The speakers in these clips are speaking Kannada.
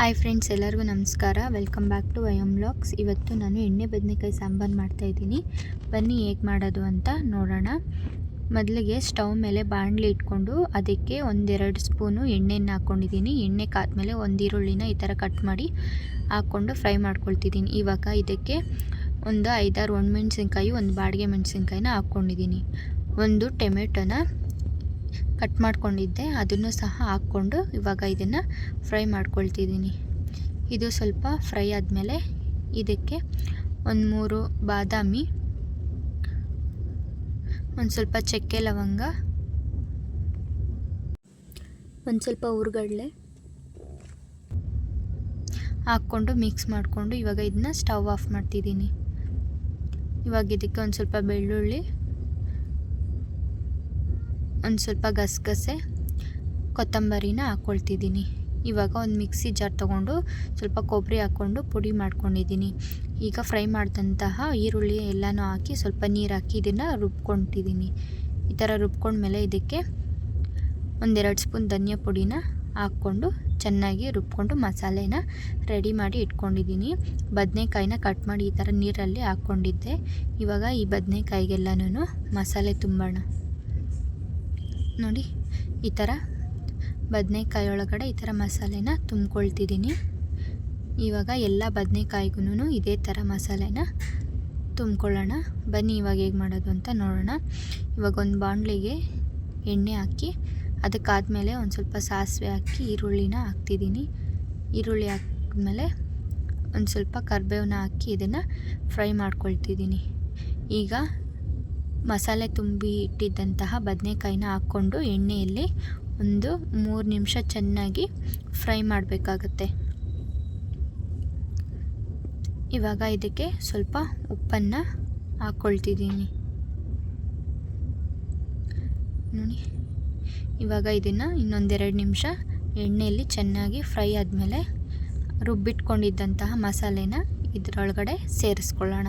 ಹಾಯ್ ಫ್ರೆಂಡ್ಸ್ ಎಲ್ಲರಿಗೂ ನಮಸ್ಕಾರ. ವೆಲ್ಕಮ್ ಬ್ಯಾಕ್ ಟು ವಯಮ್ ಬ್ಲಾಗ್ಸ್ ಇವತ್ತು ನಾನು ಎಣ್ಣೆ, ಬದನೆಕಾಯಿ, ಸಾಂಬಾರು ಮಾಡ್ತಾಯಿದ್ದೀನಿ ಬನ್ನಿ ಹೇಗೆ ಮಾಡೋದು ಅಂತ ನೋಡೋಣ. ಮೊದಲಿಗೆ ಸ್ಟವ್ ಮೇಲೆ ಬಾಣಲಿ ಇಟ್ಕೊಂಡು ಅದಕ್ಕೆ ಒಂದೆರಡು ಸ್ಪೂನು ಎಣ್ಣೆಯನ್ನು ಹಾಕ್ಕೊಂಡಿದ್ದೀನಿ ಎಣ್ಣೆ ಕಾದ್ಮೇಲೆ ಒಂದು ಈರುಳ್ಳಿನ ಈ ಥರ ಕಟ್ ಮಾಡಿ ಹಾಕ್ಕೊಂಡು ಫ್ರೈ ಮಾಡ್ಕೊಳ್ತಿದ್ದೀನಿ. ಇವಾಗ ಇದಕ್ಕೆ ಒಂದು ಐದಾರು ಒಣ ಒಣಮೆಣ್ಸಿನ್ಕಾಯಿ, ಒಂದು ಬಾಡಿಗೆ ಮೆಣಸಿನ್ಕಾಯಿನ ಹಾಕ್ಕೊಂಡಿದ್ದೀನಿ. ಒಂದು ಟೊಮೆಟೊನ ಕಟ್ ಮಾಡ್ಕೊಂಡಿದ್ದೆ, ಅದನ್ನು ಸಹ ಹಾಕ್ಕೊಂಡು ಇವಾಗ ಇದನ್ನು ಫ್ರೈ ಮಾಡ್ಕೊಳ್ತಿದ್ದೀನಿ. ಇದು ಸ್ವಲ್ಪ ಫ್ರೈ ಆದಮೇಲೆ ಇದಕ್ಕೆ ಒಂದು ಮೂರು ಬಾದಾಮಿ, ಒಂದು ಸ್ವಲ್ಪ ಚಕ್ಕೆ ಲವಂಗ, ಒಂದು ಸ್ವಲ್ಪ ಹುರ್ಗಡ್ಲೆ ಹಾಕ್ಕೊಂಡು ಮಿಕ್ಸ್ ಮಾಡಿಕೊಂಡು ಇವಾಗ ಇದನ್ನ ಸ್ಟವ್ ಆಫ್ ಮಾಡ್ತಿದ್ದೀನಿ. ಇವಾಗ ಇದಕ್ಕೆ ಒಂದು ಸ್ವಲ್ಪ ಬೆಳ್ಳುಳ್ಳಿ ಒಂದು ಸ್ವಲ್ಪ ಗಸಗಸೆ ಕೊತ್ತಂಬರಿನ ಹಾಕ್ಕೊಳ್ತಿದ್ದೀನಿ ಇವಾಗ ಒಂದು ಮಿಕ್ಸಿ ಜಾರ್ ತೊಗೊಂಡು ಸ್ವಲ್ಪ ಕೊಬ್ಬರಿ ಹಾಕ್ಕೊಂಡು ಪುಡಿ ಮಾಡ್ಕೊಂಡಿದ್ದೀನಿ. ಈಗ ಫ್ರೈ ಮಾಡಿದಂತಹ ಈರುಳ್ಳಿ ಎಲ್ಲನೂ ಹಾಕಿ ಸ್ವಲ್ಪ ನೀರು ಹಾಕಿ ಇದನ್ನು ರುಬ್ಕೊತಿದ್ದೀನಿ. ಈ ಥರ ರುಬ್ಕೊಂಡ್ಮೇಲೆ ಇದಕ್ಕೆ ಒಂದೆರಡು ಸ್ಪೂನ್ ಧನಿಯಾ ಪುಡಿನ ಹಾಕ್ಕೊಂಡು ಚೆನ್ನಾಗಿ ರುಬ್ಕೊಂಡು ಮಸಾಲೆನ ರೆಡಿ ಮಾಡಿ ಇಟ್ಕೊಂಡಿದ್ದೀನಿ. ಬದನೆಕಾಯಿನ ಕಟ್ ಮಾಡಿ ಈ ಥರ ನೀರಲ್ಲಿ ಹಾಕ್ಕೊಂಡಿದ್ದೆ ಇವಾಗ ಈ ಬದನೆಕಾಯಿಗೆಲ್ಲನೂ ಮಸಾಲೆ ತುಂಬೋಣ. ನೋಡಿ, ಈ ಥರ ಬದನೆಕಾಯಿ ಒಳಗಡೆ ಈ ಥರ ಮಸಾಲೆನ ತುಂಬ್ಕೊಳ್ತಿದ್ದೀನಿ. ಇವಾಗ ಎಲ್ಲ ಬದನೆಕಾಯಿಗೂ ಇದೇ ಥರ ಮಸಾಲೆನ ತುಂಬ್ಕೊಳ್ಳೋಣ. ಬನ್ನಿ, ಇವಾಗ ಹೇಗೆ ಮಾಡೋದು ಅಂತ ನೋಡೋಣ. ಇವಾಗ ಒಂದು ಬಾಣಲಿಗೆ ಎಣ್ಣೆ ಹಾಕಿ, ಅದಕ್ಕಾದಮೇಲೆ ಒಂದು ಸ್ವಲ್ಪ ಸಾಸಿವೆ ಹಾಕಿ, ಈರುಳ್ಳಿನ ಹಾಕ್ತಿದ್ದೀನಿ. ಈರುಳ್ಳಿ ಹಾಕಿದ್ಮೇಲೆ ಒಂದು ಸ್ವಲ್ಪ ಕರ್ಬೇವನ್ನ ಹಾಕಿ ಇದನ್ನು ಫ್ರೈ ಮಾಡ್ಕೊಳ್ತಿದ್ದೀನಿ. ಈಗ ಮಸಾಲೆ ತುಂಬಿ ಇಟ್ಟಿದ್ದಂತಹ ಬದನೆಕಾಯಿನ ಹಾಕ್ಕೊಂಡು ಎಣ್ಣೆಯಲ್ಲಿ ಒಂದು ಮೂರು ನಿಮಿಷ ಚೆನ್ನಾಗಿ ಫ್ರೈ ಮಾಡಬೇಕಾಗತ್ತೆ. ಇವಾಗ ಇದಕ್ಕೆ ಸ್ವಲ್ಪ ಉಪ್ಪನ್ನು ಹಾಕ್ಕೊಳ್ತಿದ್ದೀನಿ ನೋಡಿ, ಇವಾಗ ಇದನ್ನು ಇನ್ನೊಂದೆರಡು ನಿಮಿಷ ಎಣ್ಣೆಯಲ್ಲಿ ಚೆನ್ನಾಗಿ ಫ್ರೈ ಆದಮೇಲೆ ರುಬ್ಬಿಟ್ಕೊಂಡಿದ್ದಂತಹ ಮಸಾಲೆನ ಇದರೊಳಗಡೆ ಸೇರಿಸ್ಕೊಳ್ಳೋಣ.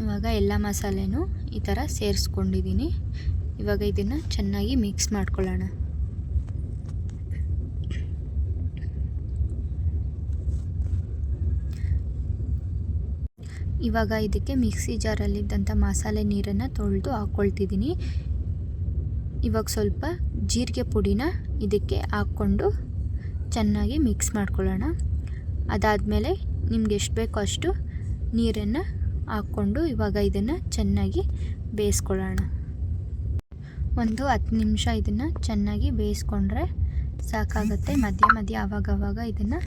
ಇವಾಗ ಎಲ್ಲ ಮಸಾಲೆನೂ ಈ ಥರ ಸೇರಿಸ್ಕೊಂಡಿದ್ದೀನಿ. ಇವಾಗ ಇದನ್ನು ಚೆನ್ನಾಗಿ ಮಿಕ್ಸ್ ಮಾಡ್ಕೊಳ್ಳೋಣ. ಇವಾಗ ಇದಕ್ಕೆ ಮಿಕ್ಸಿ ಜಾರಲ್ಲಿದ್ದಂಥ ಮಸಾಲೆ ನೀರನ್ನು ತೊಳೆದು ಹಾಕ್ಕೊಳ್ತಿದ್ದೀನಿ. ಇವಾಗ ಸ್ವಲ್ಪ ಜೀರಿಗೆ ಪುಡಿನ ಇದಕ್ಕೆ ಹಾಕ್ಕೊಂಡು ಚೆನ್ನಾಗಿ ಮಿಕ್ಸ್ ಮಾಡ್ಕೊಳ್ಳೋಣ. ಅದಾದಮೇಲೆ ನಿಮ್ಗೆ ಎಷ್ಟು ಬೇಕೋ ಅಷ್ಟು ನೀರನ್ನು ಹಾಕ್ಕೊಂಡು ಇವಾಗ ಇದನ್ನು ಚೆನ್ನಾಗಿ ಬೇಯಿಸ್ಕೊಳ್ಳೋಣ. ಒಂದು ಹತ್ತು ನಿಮಿಷ ಇದನ್ನು ಚೆನ್ನಾಗಿ ಬೇಯಿಸ್ಕೊಂಡ್ರೆ ಸಾಕಾಗತ್ತೆ. ಮಧ್ಯ ಮಧ್ಯ ಆವಾಗವಾಗ ಇದನ್ನು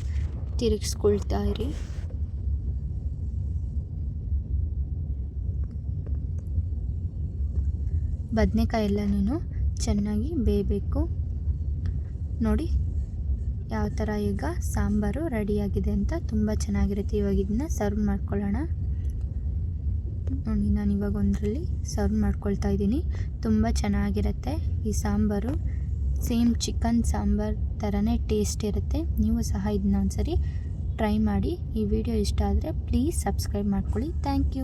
ತಿರುಗಿಸ್ಕೊಳ್ತಾ ಇರಿ. ಬದನೆಕಾಯಿ ಎಲ್ಲನೂ ಚೆನ್ನಾಗಿ ಬೇಯಬೇಕು. ನೋಡಿ ಯಾವ ಥರ ಈಗ ಸಾಂಬಾರು ರೆಡಿಯಾಗಿದೆ ಅಂತ ತುಂಬ ಚೆನ್ನಾಗಿರುತ್ತೆ. ಇವಾಗ ಇದನ್ನ ಸರ್ವ್ ಮಾಡ್ಕೊಳ್ಳೋಣ. ನೋಡಿ, ನಾನು ಇವಾಗ ಒಂದರಲ್ಲಿ ಸರ್ವ್ ಮಾಡ್ಕೊಳ್ತಾ ಇದ್ದೀನಿ. ತುಂಬ ಚೆನ್ನಾಗಿರುತ್ತೆ. ಈ ಸಾಂಬಾರು ಸೇಮ್ ಚಿಕನ್ ಸಾಂಬಾರು ಥರನೇ ಟೇಸ್ಟ್ ಇರುತ್ತೆ. ನೀವು ಸಹ ಇದನ್ನ ಒಂದ್ಸರಿ ಟ್ರೈ ಮಾಡಿ. ಈ ವಿಡಿಯೋ ಇಷ್ಟ ಆದರೆ ಪ್ಲೀಸ್ ಸಬ್ಸ್ಕ್ರೈಬ್ ಮಾಡ್ಕೊಳ್ಳಿ. Thank you